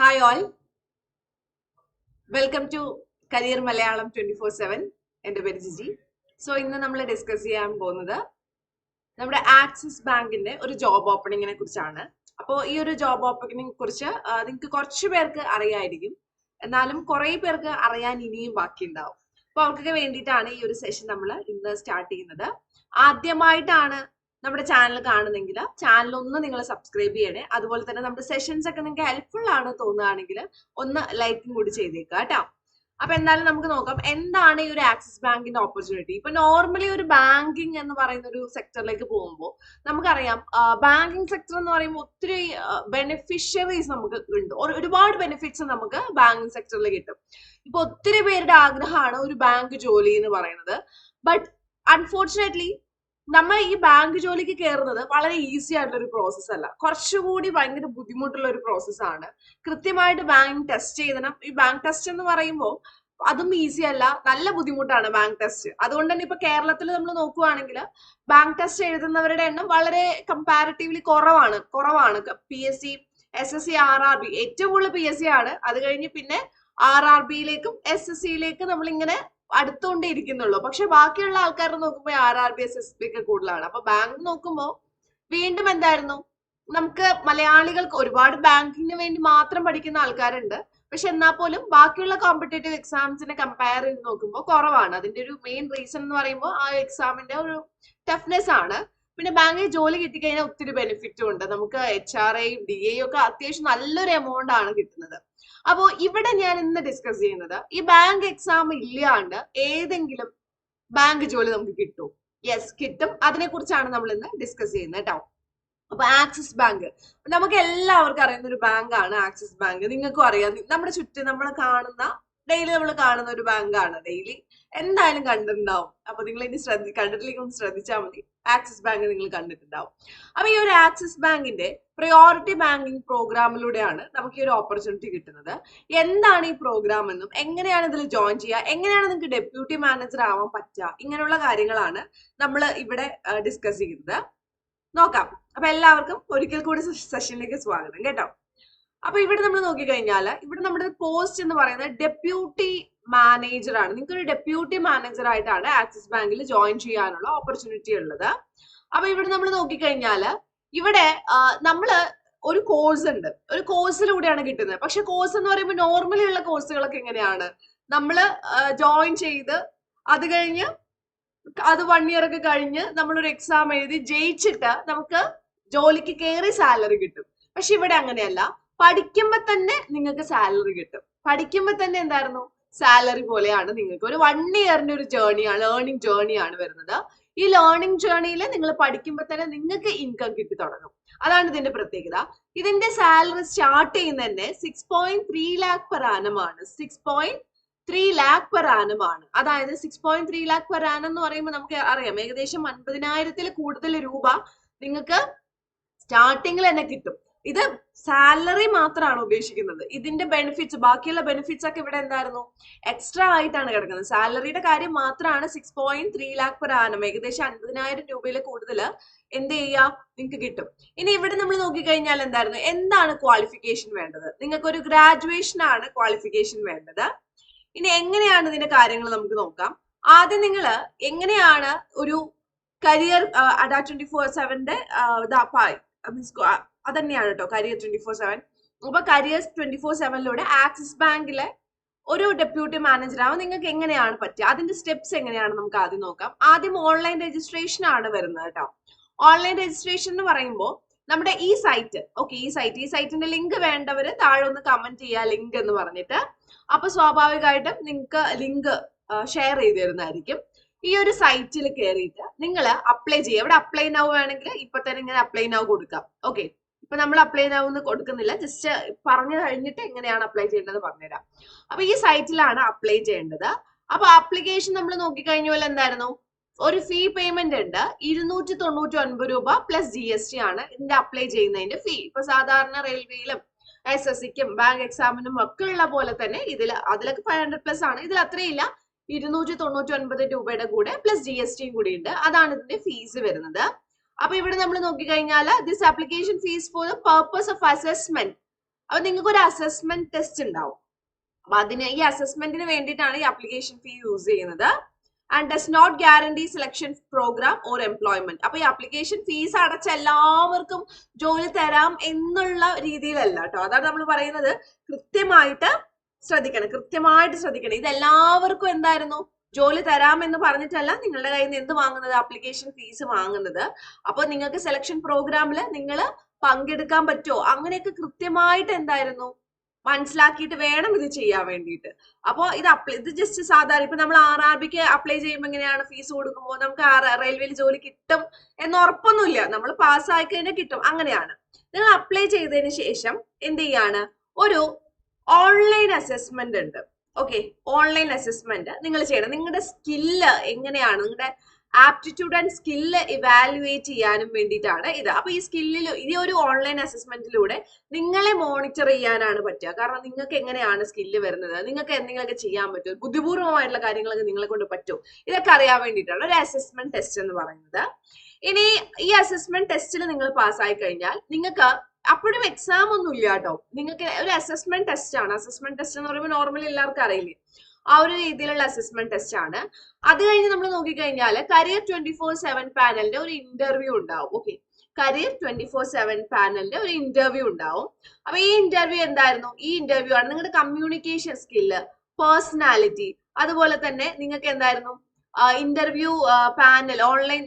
Hi all welcome to career Malayalam twenty four seven എന്റെ പേര് Jiji. So ഇന്ന് നമ്മൾ ഡിസ്കസ് ചെയ്യാൻ പോകുന്നത് നമ്മുടെ ആക്സിസ് ബാങ്കിന്റെ ഒരു ജോബ് ഓപ്പണിങ്ങിനെ കുറിച്ചാണ്. അപ്പോൾ ഈ ഒരു ജോബ് ഓപ്പണിങ്ങിനെ കുറിച്ച് നിങ്ങൾക്ക് കുറച്ച് പേർക്ക് അറിയായിരിക്കും. എന്നാലും കുറെ പേർക്ക് അറിയാൻ ഇനിയും ബാക്കിയുണ്ടാവും. അപ്പൊ അവർക്കൊക്കെ വേണ്ടിയിട്ടാണ് ഈ ഒരു സെഷൻ നമ്മൾ ഇന്ന് സ്റ്റാർട്ട് ചെയ്യുന്നത്. ആദ്യമായിട്ടാണ് നമ്മുടെ ചാനൽ കാണുന്നെങ്കിൽ ചാനൽ ഒന്ന് നിങ്ങൾ സബ്സ്ക്രൈബ് ചെയ്യണേ. അതുപോലെ തന്നെ നമ്മുടെ സെഷൻസ് ഒക്കെ നിങ്ങൾക്ക് ഹെൽപ്ഫുൾ ആണ് തോന്നുകയാണെങ്കിൽ ഒന്ന് ലൈക്കും കൂടി ചെയ്തേക്കുക കേട്ടോ. അപ്പൊ എന്തായാലും നമുക്ക് നോക്കാം എന്താണ് ഈ ഒരു ആക്സിസ് ബാങ്കിന്റെ ഓപ്പർച്യൂണിറ്റി ഇപ്പൊ നോർമലി ഒരു ബാങ്കിങ് എന്ന് പറയുന്ന ഒരു സെക്ടറിലേക്ക് പോകുമ്പോൾ നമുക്കറിയാം ബാങ്കിങ് സെക്ടർ എന്ന് പറയുമ്പോൾ ഒത്തിരി ബെനിഫിഷ്യറീസ് നമുക്ക് ഉണ്ട്. ഒരുപാട് ബെനിഫിറ്റ്സ് നമുക്ക് ബാങ്കിങ് സെക്ടറിൽ കിട്ടും. ഇപ്പൊ ഒത്തിരി പേരുടെ ആഗ്രഹമാണ് ഒരു ബാങ്ക് ജോലി എന്ന് പറയുന്നത്. ബട്ട് അൺഫോർച്ചുനേറ്റ്ലി നമ്മൾ ഈ ബാങ്ക് ജോലിക്ക് കയറുന്നത് വളരെ ഈസി ആയിട്ടുള്ള ഒരു പ്രോസസ്സ് അല്ല. കുറച്ചുകൂടി ഭയങ്കര ബുദ്ധിമുട്ടുള്ള ഒരു പ്രോസസ്സ് ആണ്. കൃത്യമായിട്ട് ബാങ്ക് ടെസ്റ്റ് ചെയ്തണം. ഈ ബാങ്ക് ടെസ്റ്റ് എന്ന് പറയുമ്പോൾ അതും ഈസി അല്ല. നല്ല ബുദ്ധിമുട്ടാണ് ബാങ്ക് ടെസ്റ്റ് അതുകൊണ്ട് തന്നെ ഇപ്പൊ കേരളത്തിൽ നമ്മൾ നോക്കുവാണെങ്കിൽ ബാങ്ക് ടെസ്റ്റ് എഴുതുന്നവരുടെ എണ്ണം വളരെ കമ്പാരിറ്റീവ്ലി കുറവാണ്. കുറവാണ്. P S C S S C R R B ഏറ്റവും കൂടുതൽ പി എസ് സി ആണ്. അത് കഴിഞ്ഞ് പിന്നെ ആർ ആർ ബിയിലേക്കും എസ് എസ് സിയിലേക്കും നമ്മളിങ്ങനെ അടുത്തുകൊണ്ടേ ഇരിക്കുന്നുള്ളൂ. പക്ഷെ ബാക്കിയുള്ള ആൾക്കാരെ നോക്കുമ്പോൾ R R B S S B ഒക്കെ കൂടുതലാണ്. അപ്പൊ ബാങ്ക് നോക്കുമ്പോൾ വീണ്ടും എന്തായിരുന്നു? നമുക്ക് മലയാളികൾക്ക് ഒരുപാട് ബാങ്കിങ്ങിന് വേണ്ടി മാത്രം പഠിക്കുന്ന ആൾക്കാരുണ്ട്. പക്ഷെ എന്നാൽ പോലും ബാക്കിയുള്ള കോമ്പറ്റേറ്റീവ് എക്സാംസിനെ കമ്പയർ ചെയ്ത് നോക്കുമ്പോൾ കുറവാണ്. അതിന്റെ ഒരു മെയിൻ റീസൺ എന്ന് പറയുമ്പോൾ ആ എക്സാമിന്റെ ഒരു ടഫ്നെസ് ആണ്. പിന്നെ ബാങ്കിൽ ജോലി കിട്ടിക്കഴിഞ്ഞാൽ ഒത്തിരി ബെനിഫിറ്റും ഉണ്ട്. നമുക്ക് H R I D A ഒക്കെ അത്യാവശ്യം നല്ലൊരു എമൗണ്ട് ആണ് കിട്ടുന്നത്. അപ്പോ ഇവിടെ ഞാൻ ഇന്ന് ഡിസ്കസ് ചെയ്യുന്നത് ഈ ബാങ്ക് എക്സാം ഇല്ലാണ്ട് ഏതെങ്കിലും ബാങ്ക് ജോലി നമുക്ക് കിട്ടും യെസ് കിട്ടും. അതിനെ കുറിച്ചാണ് നമ്മൾ ഇന്ന് ഡിസ്കസ് ചെയ്യുന്നത് കേട്ടോ. അപ്പൊ ആക്സിസ് ബാങ്ക് നമുക്ക് എല്ലാവർക്കും അറിയുന്ന ഒരു ബാങ്കാണ് ആക്സിസ് ബാങ്ക് നിങ്ങൾക്കും അറിയാം. നമ്മുടെ ചുറ്റും നമ്മൾ കാണുന്ന ഡെയിലി നമ്മൾ കാണുന്ന ഒരു ബാങ്കാണ് ഡെയിലി എന്തായാലും കണ്ടിട്ടുണ്ടാവും. അപ്പൊ നിങ്ങൾ ഇനി ശ്രദ്ധി കണ്ടിട്ടില്ലെങ്കിൽ ഒന്ന് ശ്രദ്ധിച്ചാൽ മതി. ആക്സിസ് ബാങ്ക് നിങ്ങൾ കണ്ടിട്ടുണ്ടാവും. അപ്പൊ ഈ ഒരു ആക്സിസ് ബാങ്കിന്റെ പ്രയോറിറ്റി ബാങ്കിങ് പ്രോഗ്രാമിലൂടെയാണ് നമുക്ക് ഈ ഒരു ഓപ്പർച്യൂണിറ്റി കിട്ടുന്നത്. എന്താണ് ഈ പ്രോഗ്രാം എന്നും എങ്ങനെയാണ് ഇതിൽ ജോയിൻ ചെയ്യുക എങ്ങനെയാണ് നിങ്ങൾക്ക് ഡെപ്യൂട്ടി മാനേജർ ആവാൻ പറ്റുക ഇങ്ങനെയുള്ള കാര്യങ്ങളാണ് നമ്മൾ ഇവിടെ ഡിസ്കസ് ചെയ്യുന്നത്. നോക്കാം. അപ്പൊ എല്ലാവർക്കും ഒരിക്കൽ കൂടി സെഷനിലേക്ക് സ്വാഗതം കേട്ടോ. അപ്പൊ ഇവിടെ നമ്മൾ നോക്കിക്കഴിഞ്ഞാൽ ഇവിടെ നമ്മുടെ പോസ്റ്റ് എന്ന് പറയുന്നത് ഡെപ്യൂട്ടി മാനേജർ ആണ്. നിങ്ങൾക്ക് ഒരു ഡെപ്യൂട്ടി മാനേജർ ആയിട്ടാണ് ആക്സിസ് ബാങ്കിൽ ജോയിൻ ചെയ്യാനുള്ള ഓപ്പർച്യൂണിറ്റി ഉള്ളത്. അപ്പൊ ഇവിടെ നമ്മൾ നോക്കിക്കഴിഞ്ഞാൽ ഇവിടെ നമ്മൾ ഒരു കോഴ്സ് ഉണ്ട്. ഒരു കോഴ്സിലൂടെയാണ് കിട്ടുന്നത്. പക്ഷെ കോഴ്സ് എന്ന് പറയുമ്പോൾ നോർമലി ഉള്ള കോഴ്സുകളൊക്കെ എങ്ങനെയാണ്? നമ്മൾ ജോയിൻ ചെയ്ത് അത് കഴിഞ്ഞ് അത് വൺ ഇയർ ഒക്കെ കഴിഞ്ഞ് നമ്മളൊരു എക്സാം എഴുതി ജയിച്ചിട്ട് നമുക്ക് ജോലിക്ക് കയറി സാലറി കിട്ടും. പക്ഷെ ഇവിടെ അങ്ങനെയല്ല. പഠിക്കുമ്പോ തന്നെ നിങ്ങൾക്ക് സാലറി കിട്ടും. പഠിക്കുമ്പോ തന്നെ എന്തായിരുന്നു? സാലറി പോലെയാണ് നിങ്ങൾക്ക്. ഒരു വൺ ഇയറിന്റെ ഒരു ജേർണിയാണ് ലേണിംഗ് ജേർണിയാണ് വരുന്നത്. ഈ ലേണിംഗ് ജേർണിയിൽ നിങ്ങൾ പഠിക്കുമ്പോൾ തന്നെ നിങ്ങൾക്ക് ഇൻകം കിട്ടി തുടങ്ങും. അതാണ് ഇതിന്റെ പ്രത്യേകത. ഇതിന്റെ സാലറി സ്റ്റാർട്ട് ചെയ്യുന്ന തന്നെ six point three lakh per ആനമാണ് six point three lakh per ആനമാണ് അതായത് six point three lakh per annum എന്ന് പറയുമ്പോൾ നമുക്ക് അറിയാം ഏകദേശം അൻപതിനായിരത്തിൽ കൂടുതൽ രൂപ നിങ്ങൾക്ക് സ്റ്റാർട്ടിങ്ങിൽ തന്നെ കിട്ടും. ഇത് സാലറി മാത്രമാണ് ഉപേക്ഷിക്കുന്നത് ഇതിന്റെ ബെനിഫിറ്റ്സ് ബാക്കിയുള്ള ബെനിഫിറ്റ്സ് ഒക്കെ ഇവിടെ എന്തായിരുന്നു? എക്സ്ട്രാ ആയിട്ടാണ് കിടക്കുന്നത്. സാലറിയുടെ കാര്യം മാത്രമാണ് six point three lakh per annum ഏകദേശം അൻപതിനായിരം രൂപയിൽ കൂടുതൽ എന്ത് ചെയ്യുക നിങ്ങൾക്ക് കിട്ടും. ഇനി ഇവിടെ നമ്മൾ നോക്കിക്കഴിഞ്ഞാൽ എന്തായിരുന്നു? എന്താണ് ക്വാളിഫിക്കേഷൻ വേണ്ടത്? നിങ്ങൾക്ക് ഒരു ഗ്രാജുവേഷൻ ആണ് ക്വാളിഫിക്കേഷൻ വേണ്ടത്. ഇനി എങ്ങനെയാണ് ഇതിന്റെ കാര്യങ്ങൾ നമുക്ക് നോക്കാം. ആദ്യം നിങ്ങൾ എങ്ങനെയാണ് ഒരു കരിയർ അഡാ ട്വന്റി ഫോർ സെവന്റെ മീൻസ് അതന്നെയാണ് കേട്ടോ കരിയർ ട്വന്റി ഫോർ സെവൻ അപ്പൊ കരിയർ ട്വന്റി ഫോർ സെവനിലൂടെ ആക്സിസ് ബാങ്കിലെ ഒരു ഡെപ്യൂട്ടി മാനേജർ ആവാൻ നിങ്ങൾക്ക് എങ്ങനെയാണ് പറ്റുക? അതിന്റെ സ്റ്റെപ്സ് എങ്ങനെയാണ് നമുക്ക് ആദ്യം നോക്കാം. ആദ്യം ഓൺലൈൻ രജിസ്ട്രേഷൻ ആണ് വരുന്നത് കേട്ടോ. ഓൺലൈൻ രജിസ്ട്രേഷൻ എന്ന് പറയുമ്പോൾ നമ്മുടെ ഈ സൈറ്റ് ഓക്കെ ഈ സൈറ്റ് ഈ സൈറ്റിന്റെ ലിങ്ക് വേണ്ടവര് താഴെ ഒന്ന് കമന്റ് ചെയ്യുക ലിങ്ക് എന്ന് പറഞ്ഞിട്ട്. അപ്പൊ സ്വാഭാവികമായിട്ടും നിങ്ങൾക്ക് ലിങ്ക് ഷെയർ ചെയ്ത് തരുന്നതായിരിക്കും. ഈ ഒരു സൈറ്റിൽ കയറിയിട്ട് നിങ്ങൾ അപ്ലൈ ചെയ്യുക. ഇവിടെ അപ്ലൈ നൗ വേണമെങ്കിൽ ഇപ്പൊ തന്നെ ഇങ്ങനെ അപ്ലൈ നൗ കൊടുക്കാം. ഓക്കെ ഇപ്പൊ നമ്മൾ അപ്ലൈ നൗ കൊടുക്കുന്നില്ല. ജസ്റ്റ് പറഞ്ഞു കഴിഞ്ഞിട്ട് എങ്ങനെയാണ് അപ്ലൈ ചെയ്യേണ്ടത് പറഞ്ഞുതരാം. അപ്പൊ ഈ സൈറ്റിലാണ് അപ്ലൈ ചെയ്യേണ്ടത്. അപ്പൊ ആപ്ലിക്കേഷൻ നമ്മൾ നോക്കിക്കഴിഞ്ഞാൽ എന്തായിരുന്നു? ഒരു ഫീ പേയ്മെന്റ് ഉണ്ട്. ഇരുന്നൂറ്റി തൊണ്ണൂറ്റി ഒൻപത് രൂപ പ്ലസ് ജി എസ് ടി ആണ് ഇതിന്റെ അപ്ലൈ ചെയ്യുന്നതിന്റെ ഫീ ഇപ്പൊ സാധാരണ റെയിൽവേയിലും എസ് എസ് സിക്കും ബാങ്ക് എക്സാമിനും ഒക്കെ ഉള്ള പോലെ തന്നെ ഇതിൽ അതിലൊക്കെ ഫൈവ് ഹൺഡ്രഡ് പ്ലസ് ആണ്. ഇതിൽ അത്രയില്ല. ഇരുന്നൂറ്റി തൊണ്ണൂറ്റി ഒൻപത് രൂപയുടെ കൂടെ പ്ലസ് ജി എസ് ടിയും കൂടി ഉണ്ട്. അതാണ് ഇതിന്റെ ഫീസ് വരുന്നത്. അപ്പൊ ഇവിടെ നമ്മൾ നോക്കിക്കഴിഞ്ഞാൽ this application fees for the purpose of assessment അപ്പൊ നിങ്ങൾക്ക് ഒരു അസസ്മെന്റ് ടെസ്റ്റ് ഉണ്ടാവും. അപ്പൊ അതിന് ഈ അസസ്മെന്റിന് വേണ്ടിയിട്ടാണ് ഈ ആപ്ലിക്കേഷൻ ഫീ യൂസ് ചെയ്യുന്നത്. And does not guarantee selection programme or employment അപ്പൊ ഈ ആപ്ലിക്കേഷൻ ഫീസ് അടച്ച എല്ലാവർക്കും ജോലി തരാം എന്നുള്ള രീതിയിലല്ല കേട്ടോ. അതാണ് നമ്മൾ പറയുന്നത്. കൃത്യമായിട്ട് ശ്രദ്ധിക്കണം. കൃത്യമായിട്ട് ശ്രദ്ധിക്കണം. ഇത് എല്ലാവർക്കും എന്തായിരുന്നു? ജോലി തരാമെന്ന് പറഞ്ഞിട്ടല്ല നിങ്ങളുടെ കയ്യിൽ നിന്ന് എന്ത് വാങ്ങുന്നത്? ആപ്ലിക്കേഷൻ ഫീസ് വാങ്ങുന്നത്. അപ്പൊ നിങ്ങൾക്ക് സെലക്ഷൻ പ്രോഗ്രാമിൽ നിങ്ങൾ പങ്കെടുക്കാൻ പറ്റുമോ അങ്ങനെയൊക്കെ കൃത്യമായിട്ട് എന്തായിരുന്നു? മനസ്സിലാക്കിയിട്ട് വേണം ഇത് ചെയ്യാൻ വേണ്ടിയിട്ട്. അപ്പോൾ ഇത് അപ്ലൈ ഇത് ജസ്റ്റ് സാധാരണ ഇപ്പൊ നമ്മൾ ആർ ആർ ബിക്ക് അപ്ലൈ ചെയ്യുമ്പോൾ എങ്ങനെയാണ് ഫീസ് കൊടുക്കുമ്പോൾ നമുക്ക് റെയിൽവേയിൽ ജോലി കിട്ടും എന്ന് ഉറപ്പൊന്നുമില്ല. നമ്മൾ പാസ്സായി കഴിഞ്ഞാൽ കിട്ടും. അങ്ങനെയാണ്. നിങ്ങൾ അപ്ലൈ ചെയ്തതിന് ശേഷം എന്ത് ചെയ്യാണ്? ഒരു ഓൺലൈൻ അസസ്മെന്റ് ഉണ്ട്. ഓക്കെ ഓൺലൈൻ അസസ്മെന്റ് നിങ്ങൾ ചെയ്യണം. നിങ്ങളുടെ സ്കില്ല് എങ്ങനെയാണ്? നിങ്ങളുടെ ആപ്റ്റിറ്റ്യൂഡ് ആൻഡ് സ്കില്ല് ഇവാലുവേറ്റ് ചെയ്യാനും വേണ്ടിയിട്ടാണ് ഇത്. അപ്പൊ ഈ സ്കില്ലിൽ ഈ ഒരു ഓൺലൈൻ അസസ്മെന്റിലൂടെ നിങ്ങളെ മോണിറ്റർ ചെയ്യാനാണ് പറ്റുക. കാരണം നിങ്ങൾക്ക് എങ്ങനെയാണ് സ്കില്ല് വരുന്നത്? നിങ്ങൾക്ക് എന്തെങ്കിലുമൊക്കെ ചെയ്യാൻ പറ്റും ബുദ്ധിപൂർവമായിട്ടുള്ള കാര്യങ്ങളൊക്കെ നിങ്ങളെ കൊണ്ട് പറ്റും? ഇതൊക്കെ അറിയാൻ വേണ്ടിയിട്ടാണ് ഒരു അസസ്മെന്റ് ടെസ്റ്റ് എന്ന് പറയുന്നത്. ഇനി ഈ അസസ്മെന്റ് ടെസ്റ്റിൽ നിങ്ങൾ പാസ്സായി കഴിഞ്ഞാൽ നിങ്ങൾക്ക് അപ്പോഴും എക്സാം ഒന്നും ഇല്ല കേട്ടോ. നിങ്ങൾക്ക് ഒരു അസസ്മെന്റ് ടെസ്റ്റ് ആണ്. അസസ്മെന്റ് ടെസ്റ്റ് എന്ന് പറയുമ്പോൾ നോർമലി എല്ലാവർക്കും അറിയില്ലേ? ആ ഒരു രീതിയിലുള്ള അസസ്മെന്റ് ടെസ്റ്റ് ആണ്. അത് കഴിഞ്ഞ് നമ്മൾ നോക്കിക്കഴിഞ്ഞാൽ കരിയർ ട്വന്റി ഫോർ സെവൻ പാനലിന്റെ ഒരു ഇന്റർവ്യൂ ഉണ്ടാവും. Okay career twenty four seven പാനലിന്റെ ഒരു ഇന്റർവ്യൂ ഉണ്ടാവും. അപ്പൊ ഈ ഇന്റർവ്യൂ എന്തായിരുന്നു? ഈ ഇന്റർവ്യൂ ആണ് നിങ്ങളുടെ കമ്മ്യൂണിക്കേഷൻ സ്കില്ല് പേഴ്സണാലിറ്റി അതുപോലെ തന്നെ നിങ്ങൾക്ക് എന്തായിരുന്നു? Interview panel online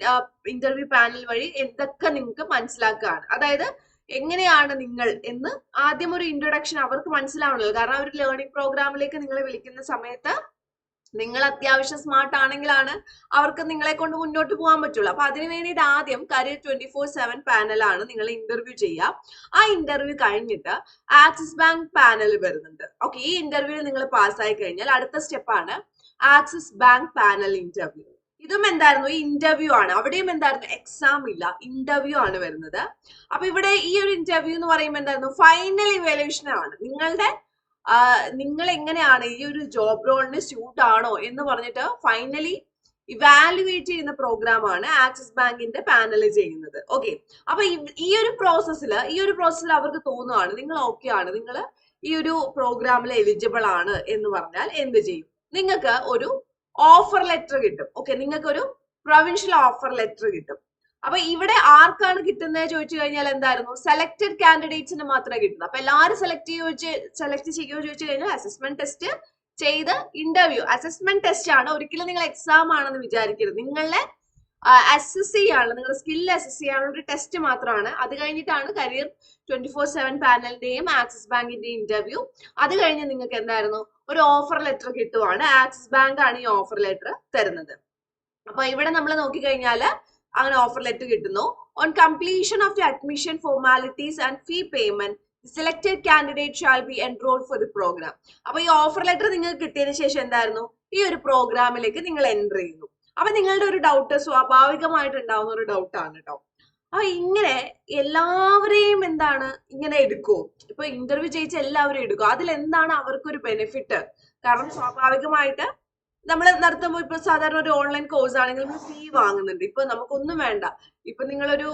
interview panel വഴി എന്തൊക്കെ നിങ്ങൾക്ക് മനസ്സിലാക്കുകയാണ്. അതായത് എങ്ങനെയാണ് നിങ്ങൾ എന്ന് ആദ്യം ഒരു ഇൻട്രൊഡക്ഷൻ അവർക്ക് മനസ്സിലാവണല്ലോ. കാരണം അവർ ലേണിംഗ് പ്രോഗ്രാമിലേക്ക് നിങ്ങളെ വിളിക്കുന്ന സമയത്ത് നിങ്ങൾ അത്യാവശ്യം സ്മാർട്ട് ആണെങ്കിലാണ് അവർക്ക് നിങ്ങളെ കൊണ്ട് മുന്നോട്ട് പോകാൻ പറ്റുള്ളൂ. അപ്പൊ അതിന് വേണ്ടിയിട്ട് ആദ്യം കരിയർ ട്വന്റി ഫോർ സെവൻ പാനലാണ് നിങ്ങൾ ഇന്റർവ്യൂ ചെയ്യുക. ആ ഇന്റർവ്യൂ കഴിഞ്ഞിട്ട് ആക്സിസ് ബാങ്ക് പാനൽ വരുന്നുണ്ട്. ഓക്കെ ഈ ഇന്റർവ്യൂ നിങ്ങൾ പാസ്സായി കഴിഞ്ഞാൽ അടുത്ത സ്റ്റെപ്പാണ് ആക്സിസ് ബാങ്ക് പാനൽ ഇന്റർവ്യൂ ഇതും എന്തായിരുന്നു? ഈ ഇന്റർവ്യൂ ആണ്. അവിടെയും എന്തായിരുന്നു? എക്സാം ഇല്ല. ഇന്റർവ്യൂ ആണ് വരുന്നത്. അപ്പൊ ഇവിടെ ഈ ഒരു ഇന്റർവ്യൂ എന്ന് പറയുമ്പോൾ എന്തായിരുന്നു? ഫൈനൽ ഇവാലുവേഷൻ ആണ്. നിങ്ങളുടെ നിങ്ങൾ എങ്ങനെയാണ് ഈ ഒരു ജോബ് റോളിന് സ്യൂട്ട് ആണോ എന്ന് പറഞ്ഞിട്ട് ഫൈനലി ഇവാലുവേറ്റ് ചെയ്യുന്ന പ്രോഗ്രാം ആണ് ആക്സിസ് ബാങ്കിന്റെ പാനൽ ചെയ്യുന്നത്. ഓക്കെ അപ്പൊ ഈ ഒരു പ്രോസസ്സിൽ ഈ ഒരു പ്രോസസ്സിൽ അവർക്ക് തോന്നുകയാണ് നിങ്ങൾ ഓക്കെ ആണ്. നിങ്ങൾ ഈ ഒരു പ്രോഗ്രാമിൽ എലിജിബിൾ ആണ് എന്ന് പറഞ്ഞാൽ എന്ത് ചെയ്യും? നിങ്ങൾക്ക് ഒരു ഓഫർ ലെറ്റർ കിട്ടും. ഓക്കെ നിങ്ങൾക്ക് ഒരു പ്രൊവിൻഷ്യൽ ഓഫർ ലെറ്റർ കിട്ടും. അപ്പൊ ഇവിടെ ആർക്കാണ് കിട്ടുന്നത് ചോദിച്ചു കഴിഞ്ഞാൽ എന്തായിരുന്നു? സെലക്ടഡ് കാൻഡിഡേറ്റ്സിന് മാത്രമേ കിട്ടുന്നത് അപ്പൊ എല്ലാവരും സെലക്ട് ചെയ്യുക സെലക്ട് ചെയ്യുകയോ ചോദിച്ചു കഴിഞ്ഞാൽ അസസ്മെന്റ് ടെസ്റ്റ് ചെയ്ത് ഇന്റർവ്യൂ അസസ്മെന്റ് ടെസ്റ്റ് ആണ്. ഒരിക്കലും നിങ്ങൾ എക്സാം ആണെന്ന് വിചാരിക്കരുത്. നിങ്ങളെ അസസ് ചെയ്യാണ്. നിങ്ങളുടെ സ്കിൽ അസസ് ചെയ്യാനുള്ള ഒരു ടെസ്റ്റ് മാത്രമാണ്. അത് കഴിഞ്ഞിട്ടാണ് കരിയർ ട്വന്റി ഫോർ സെവൻ പാനലിന്റെയും ആക്സിസ് ബാങ്കിന്റെയും ഇന്റർവ്യൂ അത് കഴിഞ്ഞ് നിങ്ങൾക്ക് എന്തായിരുന്നു? ഒരു ഓഫർ ലെറ്റർ കിട്ടുവാണ്. ആക്സിസ് ബാങ്ക് ആണ് ഈ ഓഫർ ലെറ്റർ തരുന്നത്. അപ്പൊ ഇവിടെ നമ്മൾ നോക്കിക്കഴിഞ്ഞാൽ അങ്ങനെ ഓഫർ ലെറ്റർ കിട്ടുന്നു. On completion of the admission formalities and fee payment selected candidate shall be enrolled for the programme അപ്പൊ ഈ ഓഫർ ലെറ്റർ നിങ്ങൾക്ക് കിട്ടിയതിന് ശേഷം എന്തായിരുന്നു? ഈ ഒരു പ്രോഗ്രാമിലേക്ക് നിങ്ങൾ എൻറർ ചെയ്യുന്നു. അപ്പൊ നിങ്ങളുടെ ഒരു ഡൗട്ട് സ്വാഭാവികമായിട്ട് ഉണ്ടാവുന്ന ഒരു ഡൗട്ടാണ് കേട്ടോ അപ്പൊ ഇങ്ങനെ എല്ലാവരെയും എന്താണ് ഇങ്ങനെ എടുക്കൂ? ഇപ്പൊ ഇന്റർവ്യൂ ചെയ്യിച്ച എല്ലാവരും എടുക്കും? അതിൽ എന്താണ് അവർക്കൊരു ബെനിഫിറ്റ് കാരണം സ്വാഭാവികമായിട്ട് നമ്മൾ നടത്തുമ്പോൾ ഇപ്പൊ സാധാരണ ഒരു ഓൺലൈൻ കോഴ്സ് ആണെങ്കിൽ ഫീ വാങ്ങുന്നുണ്ട്. ഇപ്പൊ നമുക്കൊന്നും വേണ്ട. ഇപ്പൊ നിങ്ങളൊരു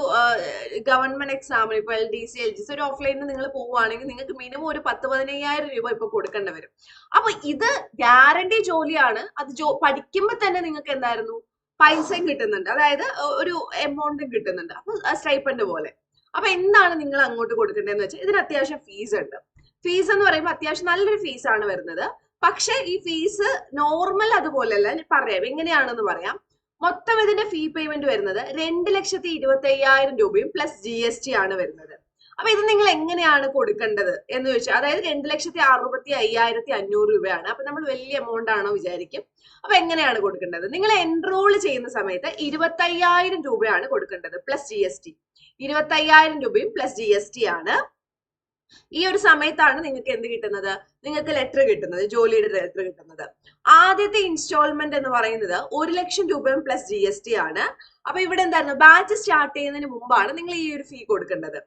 ഗവൺമെന്റ് എക്സാമിന് ഇപ്പൊ L D C L G C ഒരു ഓഫ്ലൈനിൽ നിങ്ങൾ പോവുകയാണെങ്കിൽ നിങ്ങൾക്ക് മിനിമം ഒരു പത്ത് പതിനയ്യായിരം രൂപ ഇപ്പൊ കൊടുക്കേണ്ടി വരും. അപ്പൊ ഇത് ഗ്യാരണ്ടി ജോലിയാണ്. അത് ജോ പഠിക്കുമ്പോൾ തന്നെ നിങ്ങൾക്ക് എന്തായിരുന്നു? പൈസയും കിട്ടുന്നുണ്ട്. അതായത് ഒരു എമൗണ്ടും കിട്ടുന്നുണ്ട്. അപ്പൊ സ്റ്റൈപ്പൻഡ് പോലെ. അപ്പൊ എന്താണ് നിങ്ങൾ അങ്ങോട്ട് കൊടുക്കേണ്ടതെന്ന് വെച്ചാൽ ഇതിന് അത്യാവശ്യം ഫീസ് ഉണ്ട്. ഫീസ് എന്ന് പറയുമ്പോൾ അത്യാവശ്യം നല്ലൊരു ഫീസ് ആണ് വരുന്നത്. പക്ഷെ ഈ ഫീസ് നോർമൽ അതുപോലെയല്ല പറയാം എങ്ങനെയാണെന്ന് പറയാം. മൊത്തം ഇതിന്റെ ഫീ പേയ്മെന്റ് വരുന്നത് രണ്ട് ലക്ഷത്തി ഇരുപത്തി അയ്യായിരം രൂപയും പ്ലസ് ജി എസ് ടി ആണ് വരുന്നത്. അപ്പൊ ഇത് നിങ്ങൾ എങ്ങനെയാണ് കൊടുക്കേണ്ടത് എന്ന് ചോദിച്ചാൽ അതായത് രണ്ട് ലക്ഷത്തി അറുപത്തി അയ്യായിരത്തി അഞ്ഞൂറ് രൂപയാണ്. അപ്പൊ നമ്മൾ വലിയ എമൗണ്ട് ആണോ വിചാരിക്കും. അപ്പൊ എങ്ങനെയാണ് കൊടുക്കേണ്ടത്? നിങ്ങൾ എൻറോൾ ചെയ്യുന്ന സമയത്ത് ഇരുപത്തയ്യായിരം രൂപയാണ് കൊടുക്കേണ്ടത് പ്ലസ് ജി എസ് ടി ഇരുപത്തയ്യായിരം രൂപയും പ്ലസ് ജി എസ് ടി ആണ്. ഈ ഒരു സമയത്താണ് നിങ്ങൾക്ക് എന്ത് കിട്ടുന്നത്? നിങ്ങൾക്ക് ലെറ്റർ കിട്ടുന്നത് ജോലിയുടെ ലെറ്റർ കിട്ടുന്നത്. ആദ്യത്തെ ഇൻസ്റ്റാൾമെന്റ് എന്ന് പറയുന്നത് ഒരു ലക്ഷം രൂപയും പ്ലസ് ജി എസ് ടി ആണ്. അപ്പൊ ഇവിടെ എന്തായിരുന്നു? ബാച്ച് സ്റ്റാർട്ട് ചെയ്യുന്നതിന് മുമ്പാണ് നിങ്ങൾ ഈ ഒരു ഫീ കൊടുക്കേണ്ടത്.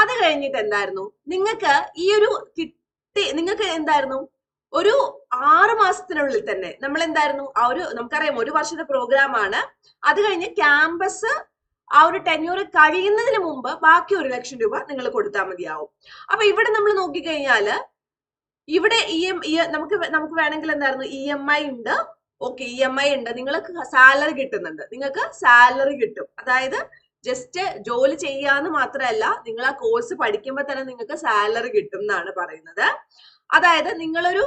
അത് കഴിഞ്ഞിട്ട് എന്തായിരുന്നു? നിങ്ങൾക്ക് ഈ ഒരു കിട്ടി നിങ്ങൾക്ക് എന്തായിരുന്നു? ഒരു ആറ് മാസത്തിനുള്ളിൽ തന്നെ നമ്മൾ എന്തായിരുന്നു ആ ഒരു നമുക്കറിയാം ഒരു വർഷത്തെ പ്രോഗ്രാം ആണ്. അത് കഴിഞ്ഞ് ക്യാമ്പസ് ആ ഒരു ടെന്യൂർ കഴിയുന്നതിന് മുമ്പ് ബാക്കി ഒരു ലക്ഷം രൂപ നിങ്ങൾ കൊടുത്താൽ മതിയാവും. അപ്പൊ ഇവിടെ നമ്മൾ നോക്കിക്കഴിഞ്ഞാൽ ഇവിടെ ഇ എം നമുക്ക് നമുക്ക് വേണമെങ്കിൽ എന്തായിരുന്നു? ഇ എം ഐ ഉണ്ട്. ഓക്കെ ഇ എം ഐ ഉണ്ട്. നിങ്ങൾക്ക് സാലറി കിട്ടുന്നുണ്ട്. നിങ്ങൾക്ക് സാലറി കിട്ടും. അതായത് ജസ്റ്റ് ജോലി ചെയ്യാന്ന് മാത്രമല്ല നിങ്ങൾ ആ കോഴ്സ് പഠിക്കുമ്പോൾ തന്നെ നിങ്ങൾക്ക് സാലറി കിട്ടും എന്നാണ് പറയുന്നത്. അതായത് നിങ്ങളൊരു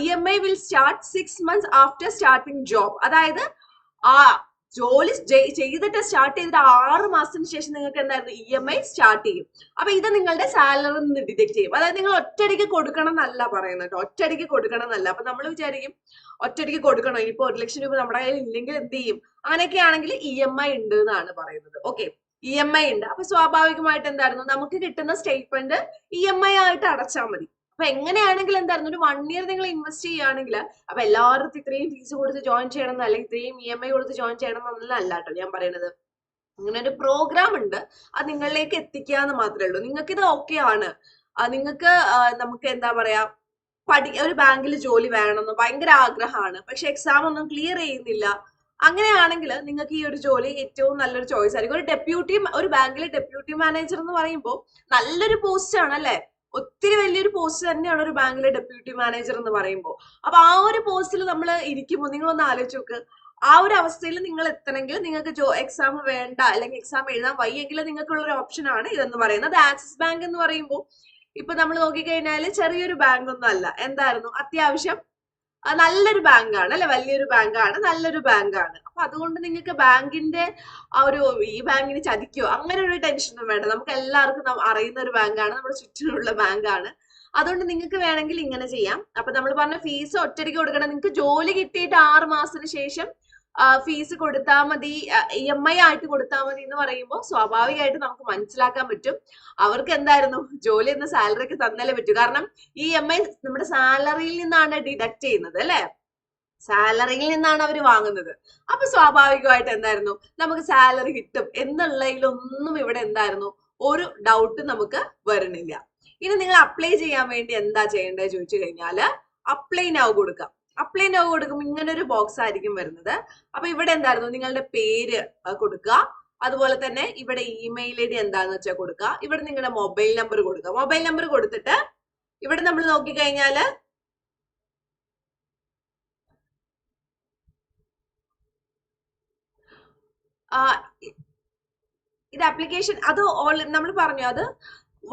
E M I will start six months after starting job അതായത് ജോലി ചെയ്തിട്ട് സ്റ്റാർട്ട് ചെയ്തിട്ട് ആറ് മാസത്തിന് ശേഷം നിങ്ങൾക്ക് എന്തായിരുന്നു ഇ എം ഐ സ്റ്റാർട്ട് ചെയ്യും. അപ്പൊ ഇത് നിങ്ങളുടെ സാലറി നിന്ന് ഡിഡക്ട് ചെയ്യും. അതായത് നിങ്ങൾ ഒറ്റയടിക്ക് കൊടുക്കണം എന്നല്ല പറയുന്നത് കേട്ടോ. ഒറ്റയടിക്ക് കൊടുക്കണം എന്നല്ല. അപ്പൊ നമ്മൾ വിചാരിക്കും ഒറ്റയടിക്ക് കൊടുക്കണം? ഇനിയിപ്പോ ഒരു ലക്ഷം രൂപ നമ്മുടെ കയ്യിൽ ഇല്ലെങ്കിൽ എന്ത് ചെയ്യും? അങ്ങനെയൊക്കെ ആണെങ്കിൽ ഇ എം ഐ ഉണ്ട് എന്നാണ് പറയുന്നത്. ഓക്കെ ഇ എം ഐ ഉണ്ട്. അപ്പൊ സ്വാഭാവികമായിട്ട് എന്തായിരുന്നു? നമുക്ക് കിട്ടുന്ന സ്റ്റേറ്റ്മെന്റ് ഇ എം ഐ ആയിട്ട് അടച്ചാൽ മതി. അപ്പൊ എങ്ങനെയാണെങ്കിൽ എന്തായിരുന്നു? ഒരു വൺ ഇയർ നിങ്ങൾ ഇൻവെസ്റ്റ് ചെയ്യുകയാണെങ്കിൽ അപ്പൊ എല്ലാവർക്കും ഇത്രയും ഫീസ് കൊടുത്ത് ജോയിൻ ചെയ്യണം അല്ലെങ്കിൽ ഇത്രയും ഇ എം ഐ കൊടുത്ത് ജോയിൻ ചെയ്യണം എന്നല്ല കേട്ടോ ഞാൻ പറയുന്നത് അങ്ങനെ ഒരു പ്രോഗ്രാം ഉണ്ട്. അത് നിങ്ങളിലേക്ക് എത്തിക്കുക എന്ന് മാത്രമേ ഉള്ളൂ. നിങ്ങൾക്ക് ഇത് ഓക്കെ ആണ് നിങ്ങൾക്ക് നമുക്ക് എന്താ പറയാ പഠി ഒരു ബാങ്കിൽ ജോലി വേണമെന്ന് ഭയങ്കര ആഗ്രഹമാണ്. പക്ഷെ എക്സാം ഒന്നും ക്ലിയർ ചെയ്യുന്നില്ല. അങ്ങനെയാണെങ്കിൽ നിങ്ങൾക്ക് ഈ ഒരു ജോലി ഏറ്റവും നല്ലൊരു ചോയ്സ് ആയിരിക്കും. ഒരു ഡെപ്യൂട്ടി ഒരു ബാങ്കിലെ ഡെപ്യൂട്ടി മാനേജർ എന്ന് പറയുമ്പോൾ നല്ലൊരു പോസ്റ്റ് ആണ് അല്ലെ? ഒത്തിരി വലിയൊരു പോസ്റ്റ് തന്നെയാണ് ഒരു ബാങ്കിലെ ഡെപ്യൂട്ടി മാനേജർ എന്ന് പറയുമ്പോൾ അപ്പൊ ആ ഒരു പോസ്റ്റിൽ നമ്മൾ ഇരിക്കുമ്പോൾ നിങ്ങളൊന്ന് ആലോചിച്ച് നോക്ക്. ആ ഒരു അവസ്ഥയിൽ നിങ്ങൾ എത്തണമെങ്കിൽ നിങ്ങൾക്ക് ജോ എക്സാം വേണ്ട അല്ലെങ്കിൽ എക്സാം എഴുതാൻ വയ്യെങ്കിൽ നിങ്ങൾക്കുള്ള ഒരു ഓപ്ഷൻ ആണ് ഇതെന്ന് പറയുന്നത്. ആക്സിസ് ബാങ്ക് എന്ന് പറയുമ്പോൾ ഇപ്പൊ നമ്മൾ നോക്കിക്കഴിഞ്ഞാൽ ചെറിയൊരു ബാങ്ക് ഒന്നും അല്ല. എന്തായിരുന്നു? അത്യാവശ്യം നല്ലൊരു ബാങ്കാണ് അല്ലെ? വലിയൊരു ബാങ്കാണ് നല്ലൊരു ബാങ്കാണ്. അപ്പൊ അതുകൊണ്ട് നിങ്ങൾക്ക് ബാങ്കിന്റെ ആ ഒരു ഈ ബാങ്കിന് ചതിക്കോ അങ്ങനെ ഒരു ടെൻഷനും വേണ്ട. നമുക്ക് എല്ലാവർക്കും അറിയുന്ന ഒരു ബാങ്കാണ് നമ്മുടെ ചുറ്റിനുള്ള ബാങ്കാണ്. അതുകൊണ്ട് നിങ്ങൾക്ക് വേണമെങ്കിൽ ഇങ്ങനെ ചെയ്യാം. അപ്പൊ നമ്മൾ പറഞ്ഞ ഫീസ് ഒറ്റയടിക്ക് കൊടുക്കണം. നിങ്ങൾക്ക് ജോലി കിട്ടിയിട്ട് ആറ് മാസത്തിന് ശേഷം ഫീസ് കൊടുത്താൽ മതി ഇ എം ഐ ആയിട്ട് കൊടുത്താൽ മതി എന്ന് പറയുമ്പോൾ സ്വാഭാവികമായിട്ട് നമുക്ക് മനസ്സിലാക്കാൻ പറ്റും. അവർക്ക് എന്തായിരുന്നു? ജോലി എന്ന സാലറിക്ക് തന്നാലേ പറ്റൂ. കാരണം ഇ എം ഐ നമ്മുടെ സാലറിയിൽ നിന്നാണ് ഡിഡക്ട് ചെയ്യുന്നത് അല്ലെ? സാലറിയിൽ നിന്നാണ് അവർ വാങ്ങുന്നത്. അപ്പൊ സ്വാഭാവികമായിട്ട് എന്തായിരുന്നു? നമുക്ക് സാലറി കിട്ടും എന്നുള്ളതിലൊന്നും ഇവിടെ എന്തായിരുന്നു? ഒരു ഡൗട്ട് നമുക്ക് വരണില്ല ഇനി നിങ്ങൾ അപ്ലൈ ചെയ്യാൻ വേണ്ടി എന്താ ചെയ്യേണ്ടത് ചോദിച്ചു കഴിഞ്ഞാൽ അപ്ലൈ നാവ് കൊടുക്കാം. അപ്ലൈ നോ കൊടുക്കുമ്പോൾ ഇങ്ങനെ ഒരു ബോക്സ് ആയിരിക്കും വരുന്നത്. അപ്പൊ ഇവിടെ എന്തായിരുന്നു? നിങ്ങളുടെ പേര് കൊടുക്കുക. അതുപോലെ തന്നെ ഇവിടെ ഇമെയിൽ ഐ ഡി എന്താന്ന് വെച്ചാൽ കൊടുക്കുക. ഇവിടെ നിങ്ങളുടെ മൊബൈൽ നമ്പർ കൊടുക്കുക. മൊബൈൽ നമ്പർ കൊടുത്തിട്ട് ഇവിടെ നമ്മൾ ഇ- ഇത് ആപ്ലിക്കേഷൻ അത് ഓൾ നമ്മൾ പറഞ്ഞു അത്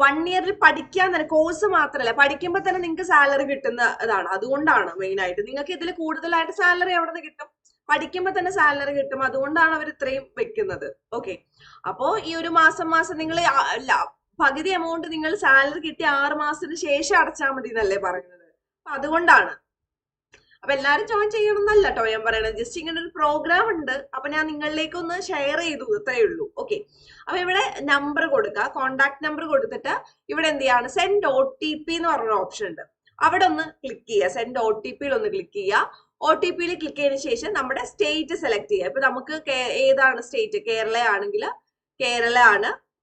വൺ ഇയറിൽ പഠിക്കാൻ തന്നെ കോഴ്സ് മാത്രമല്ല പഠിക്കുമ്പോൾ തന്നെ നിങ്ങൾക്ക് സാലറി കിട്ടുന്ന ഇതാണ്. അതുകൊണ്ടാണ് മെയിൻ ആയിട്ട്. നിങ്ങൾക്ക് ഇതിൽ കൂടുതലായിട്ട് സാലറി എവിടെ നിന്ന് കിട്ടും? പഠിക്കുമ്പോൾ തന്നെ സാലറി കിട്ടും. അതുകൊണ്ടാണ് അവർ ഇത്രയും വെക്കുന്നത്. ഓക്കെ അപ്പോ ഈ ഒരു മാസം മാസം നിങ്ങൾ പകുതി എമൗണ്ട് നിങ്ങൾ സാലറി കിട്ടി ആറ് മാസത്തിന് ശേഷം അടച്ചാൽ മതി എന്നല്ലേ പറയുന്നത്. അപ്പൊ അതുകൊണ്ടാണ്. അപ്പൊ എല്ലാരും ജോയിൻ ചെയ്യണം എന്നല്ല കേട്ടോ ഞാൻ പറയണത്. ജസ്റ്റ് ഇങ്ങനെ ഒരു പ്രോഗ്രാം ഉണ്ട്. അപ്പൊ ഞാൻ നിങ്ങളിലേക്ക് ഒന്ന് ഷെയർ ചെയ്തു. ഇത്രേ ഉള്ളൂ. ഓക്കെ അപ്പൊ ഇവിടെ നമ്പർ കൊടുക്കുക കോണ്ടാക്ട് നമ്പർ കൊടുത്തിട്ട് ഇവിടെ എന്ത് ചെയ്യാണ്? സെൻഡ് ഒ ടി പി എന്ന് പറഞ്ഞൊരു ഓപ്ഷൻ ഉണ്ട്. അവിടെ ഒന്ന് ക്ലിക്ക് ചെയ്യുക. സെൻഡ് ഒ ടി പിയിൽ ഒന്ന് ക്ലിക്ക് ചെയ്യുക. ഒ ടി പിയിൽ ക്ലിക്ക് ചെയ്തതിനു ശേഷം നമ്മുടെ സ്റ്റേറ്റ് സെലക്ട് ചെയ്യുക. ഇപ്പൊ നമുക്ക് ഏതാണ് സ്റ്റേറ്റ് കേരള ആണെങ്കിൽ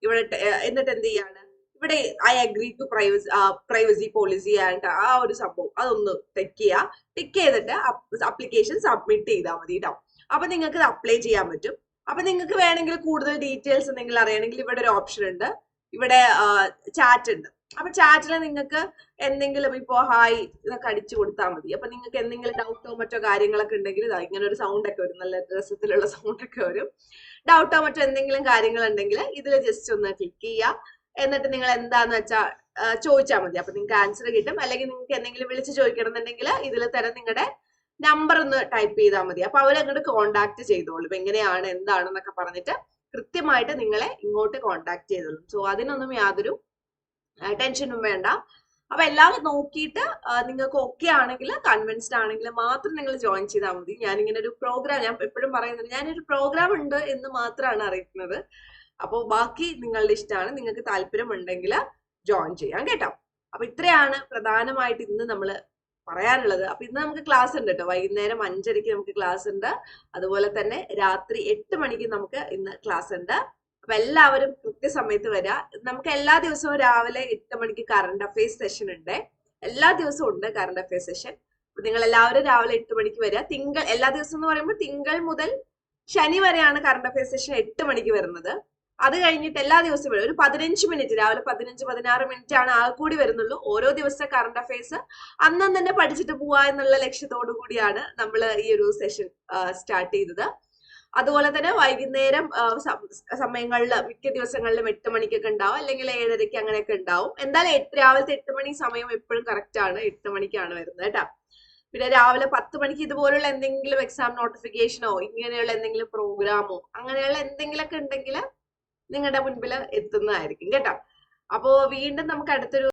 ഇവിടെ എന്നിട്ട് എന്ത് ചെയ്യാണ്? ഇവിടെ I agree to privacy privacy policy and ആ ഒരു സംഭവം. അതൊന്ന് ടെക്ക് ചെയ്യുക ടിക്ക് ചെയ്തിട്ട് അപ്ലിക്കേഷൻ സബ്മിറ്റ് ചെയ്താൽ മതി കേട്ടോ അപ്പൊ നിങ്ങൾക്ക് അപ്ലൈ ചെയ്യാൻ പറ്റും. അപ്പൊ നിങ്ങൾക്ക് വേണമെങ്കിൽ കൂടുതൽ ഡീറ്റെയിൽസ് നിങ്ങൾ അറിയണമെങ്കിൽ ഇവിടെ ഒരു ഓപ്ഷൻ ഉണ്ട്. ഇവിടെ ചാറ്റ് ഉണ്ട്. അപ്പൊ ചാറ്റിൽ നിങ്ങൾക്ക് എന്തെങ്കിലും ഇപ്പോ ഹായ് ഇതൊക്കെ അടിച്ചു കൊടുത്താൽ മതി. അപ്പൊ നിങ്ങൾക്ക് എന്തെങ്കിലും ഡൗട്ടോ മറ്റോ കാര്യങ്ങളൊക്കെ ഉണ്ടെങ്കിൽ ഇങ്ങനെ ഒരു സൗണ്ട് ഒക്കെ വരും. നല്ല രസത്തിലുള്ള സൗണ്ട് ഒക്കെ വരും. ഡൗട്ടോ മറ്റോ എന്തെങ്കിലും കാര്യങ്ങൾ ഉണ്ടെങ്കിൽ ഇതിൽ ജസ്റ്റ് ഒന്ന് ക്ലിക്ക് ചെയ്യുക എന്നിട്ട് നിങ്ങൾ എന്താന്ന് വെച്ചാൽ ചോദിച്ചാൽ മതി. അപ്പൊ നിങ്ങൾക്ക് ആൻസർ കിട്ടും. അല്ലെങ്കിൽ നിങ്ങൾക്ക് എന്തെങ്കിലും വിളിച്ച് ചോദിക്കണമെന്നുണ്ടെങ്കിൽ ഇതിൽ തരം നിങ്ങളുടെ നമ്പർ ഒന്ന് ടൈപ്പ് ചെയ്താൽ മതി. അപ്പൊ അവരങ്ങോട്ട് കോണ്ടാക്ട് ചെയ്തോളും. എങ്ങനെയാണ് എന്താണെന്നൊക്കെ പറഞ്ഞിട്ട് കൃത്യമായിട്ട് നിങ്ങളെ ഇങ്ങോട്ട് കോണ്ടാക്ട് ചെയ്തോളും. സോ അതിനൊന്നും യാതൊരു ടെൻഷനും വേണ്ട. അപ്പൊ എല്ലാം നോക്കിയിട്ട് നിങ്ങൾക്ക് ഓക്കെ ആണെങ്കിൽ കൺവിൻസ്ഡ് ആണെങ്കിൽ മാത്രം നിങ്ങൾ ജോയിൻ ചെയ്താൽ മതി. ഞാനിങ്ങനെ ഒരു പ്രോഗ്രാം ഞാൻ എപ്പോഴും പറയുന്നത് ഞാനൊരു പ്രോഗ്രാം ഉണ്ട് എന്ന് മാത്രമാണ് അറിയിക്കുന്നത് അപ്പോൾ ബാക്കി നിങ്ങളുടെ ഇഷ്ടമാണ് നിങ്ങൾക്ക് താല്പര്യമുണ്ടെങ്കിൽ ജോയിൻ ചെയ്യാം കേട്ടോ. അപ്പൊ ഇത്രയാണ് പ്രധാനമായിട്ട് ഇന്ന് നമ്മൾ പറയാനുള്ളത്. അപ്പൊ ഇന്ന് നമുക്ക് ക്ലാസ് ഉണ്ട് കേട്ടോ. വൈകുന്നേരം അഞ്ചരയ്ക്ക് നമുക്ക് ക്ലാസ് ഉണ്ട്. അതുപോലെ തന്നെ രാത്രി എട്ട് മണിക്ക് നമുക്ക് ഇന്ന് ക്ലാസ് ഉണ്ട്. അപ്പൊ എല്ലാവരും കൃത്യസമയത്ത് വരിക നമുക്ക് എല്ലാ ദിവസവും രാവിലെ എട്ട് മണിക്ക് കറണ്ട് അഫയേഴ്സ് സെഷൻ ഉണ്ട്. എല്ലാ ദിവസവും ഉണ്ട് കറണ്ട് അഫയേഴ്സ് സെഷൻ നിങ്ങൾ എല്ലാവരും രാവിലെ എട്ട് മണിക്ക് വരിക തിങ്കൾ എല്ലാ ദിവസം എന്ന് പറയുമ്പോൾ തിങ്കൾ മുതൽ ശനി വരെയാണ് കറണ്ട് അഫയേഴ്സ് സെഷൻ എട്ട് മണിക്ക് വരുന്നത്. അത് കഴിഞ്ഞിട്ട് എല്ലാ ദിവസവും ഒരു പതിനഞ്ച് മിനിറ്റ് രാവിലെ പതിനഞ്ച് പതിനാറ് മിനിറ്റ് ആണ് ആകെ കൂടി വരുന്നുള്ളൂ. ഓരോ ദിവസത്തെ കറണ്ട് അഫയേഴ്സ് അന്നും തന്നെ പഠിച്ചിട്ട് പോവാ എന്നുള്ള ലക്ഷ്യത്തോടു കൂടിയാണ് നമ്മൾ ഈ ഒരു സെഷൻ സ്റ്റാർട്ട് ചെയ്തത്. അതുപോലെ തന്നെ വൈകുന്നേരം സമയങ്ങളിൽ മിക്ക ദിവസങ്ങളിലും എട്ട് മണിക്കൊക്കെ ഉണ്ടാവും. അല്ലെങ്കിൽ ഏഴരയ്ക്ക് അങ്ങനെയൊക്കെ ഉണ്ടാവും. എന്തായാലും എട്ട് രാവിലത്തെ എട്ട് മണി സമയം എപ്പോഴും കറക്റ്റ് ആണ്. എട്ട് മണിക്കാണ് വരുന്നത് കേട്ടോ. പിന്നെ രാവിലെ പത്ത് മണിക്ക് ഇതുപോലുള്ള എന്തെങ്കിലും എക്സാം നോട്ടിഫിക്കേഷനോ ഇങ്ങനെയുള്ള എന്തെങ്കിലും പ്രോഗ്രാമോ അങ്ങനെയുള്ള എന്തെങ്കിലുമൊക്കെ ഉണ്ടെങ്കിൽ നിങ്ങളുടെ മുൻപിൽ എത്തുന്നതായിരിക്കും കേട്ടോ. അപ്പോ വീണ്ടും നമുക്ക് അടുത്തൊരു